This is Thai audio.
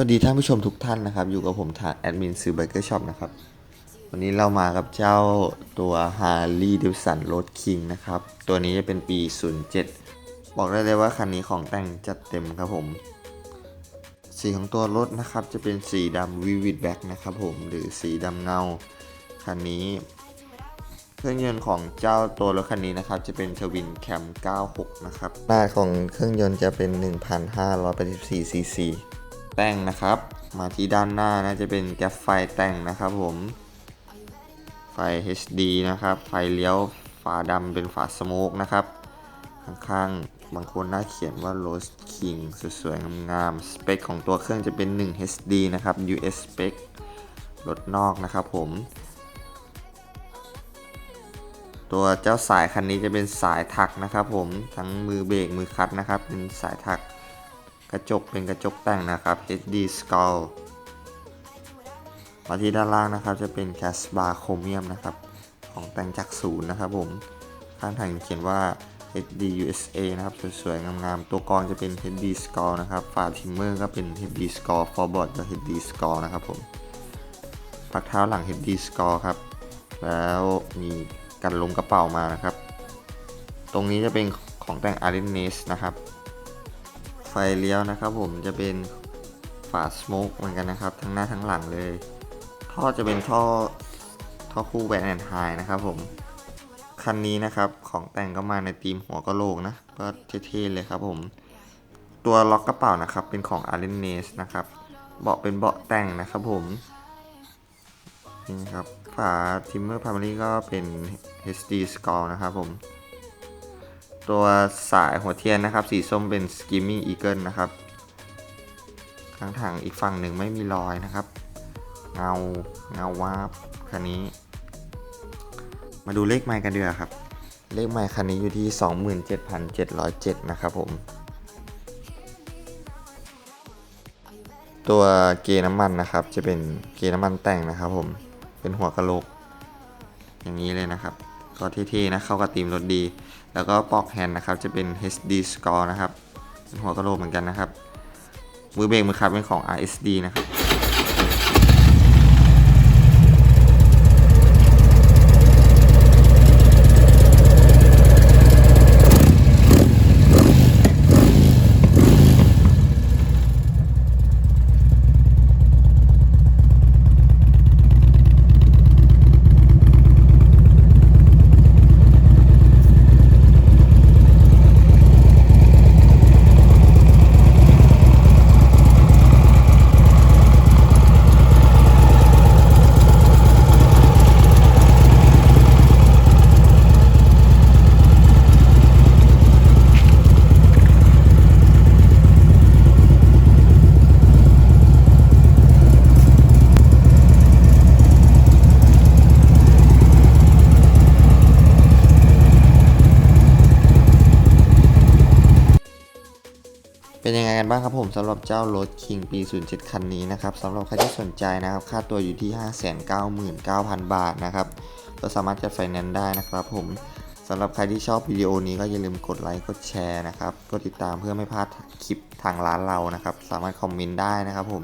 วัสดีท่านผู้ชมทุกท่านนะครับ อยู่กับผมทางแอดมินซื้อเบเกอร์ช็อปนะครับ วันนี้เรามากับเจ้าตัว Harley Davidson Road King นะครับ ตัวนี้จะเป็นปี 07 บอกได้เลยว่าคันนี้ของแต่งจัดเต็มครับผม สีของตัวรถนะครับ จะเป็นสีดำ Vivid Black นะครับผม หรือสีดำเงา คันนี้ เครื่องยนต์ของเจ้าตัวรถคันนี้นะครับ จะเป็นทวินแคม96 นะครับ หน้าของเครื่องยนต์จะเป็น 1,584ซีซี แต่งนะครับ มาที่ด้านหน้านะจะเป็นแก๊สไฟแต่งนะครับผม ไฟ HD นะครับ ไฟเลี้ยวฝาดำเป็นฝาสโมกนะครับ ข้างๆ บางคนน่าเขียนว่า Rose King สวยๆ งามๆ สเปคของตัวเครื่องจะเป็น 1 HD นะครับ US spec รถนอกนะครับผม ตัวเจ้าสายคันนี้จะเป็นสายถักนะครับผม ทั้งมือเบรกมือคัดนะครับ เป็นสายถัก กระจกเป็นกระจกแต่งนะครับ HD Skull มาที่ด้านล่างนะครับจะเป็น c a s b a r Chromium นะครับ ของแต่งจากศูนย์นะครับผม ข้างทางเขียนว่า HD USA นะครับ สวยๆ งามๆ ตัวกรองจะเป็น HD Skull นะครับ ฝาทิมเมอร์ก็เป็น HD Skull Forboard ก็ HD Skull นะครับผมปักเท้าหลัง HD Skull ครับ แล้วมีกันลมกระเป๋ามานะครับ ตรงนี้จะเป็นของแต่ง a r i n e s นะครับ เลี้ยวนะครับ ผมจะเป็นฝาสโมกเหมือนกันนะครับ ทั้งหน้าทั้งหลังเลย ท่อจะเป็นท่อท่อคู่แวนแอนไฮนะครับผมคันนี้นะครับของแต่งก็มาในธีมหัวกะโหลกนะ ก็เท่ๆเลยครับผม ตัวล็อกกระเป๋านะครับ เป็นของ a r e n e s นะครับ เบาะเป็นเบาะแต่งนะครับผมนี่ครับฝา Timmer Primary ก็เป็น HD Skull นะครับผม ตัวสายหัวเทียนนะครับ สีส้มเป็น Skimming Eagle นะครับข้างทางอีกฝั่งหนึ่งไม่มีรอยนะครับ เงาเงาวาบคันนี้ มาดูเลขไมค์กันดีกว่าครับ เลขไมค์คันนี้อยู่ที่ 27,707 นะครับผม ตัวเกยร์น้ำมันนะครับ จะเป็นเกยร์น้ำมันแต่งนะครับผม เป็นหัวกะโหลก อย่างนี้เลยนะครับ ก็เท่ๆนะเข้ากับธีมรถดี แล้วก็ปลอกแฮนด์นะครับจะเป็น HD Score นะครับหัวกระโหลกเหมือนกันนะครับมือเบรกมือคับเป็นของ RSD นะครับ เป็นยังไงกันบ้างครับผมสำหรับเจ้ารถคิงปี 07 คันนี้นะครับสำหรับใครที่สนใจนะครับ ค่าตัวอยู่ที่ 599,000 บาทนะครับก็สามารถจะไฟแนนซ์ได้นะครับผมสำหรับใครที่ชอบวิดีโอนี้ก็อย่าลืมกดไลค์กดแชร์นะครับกดติดตามเพื่อไม่พลาดคลิปทางร้านเรานะครับ สามารถคอมเมนต์ได้นะครับผม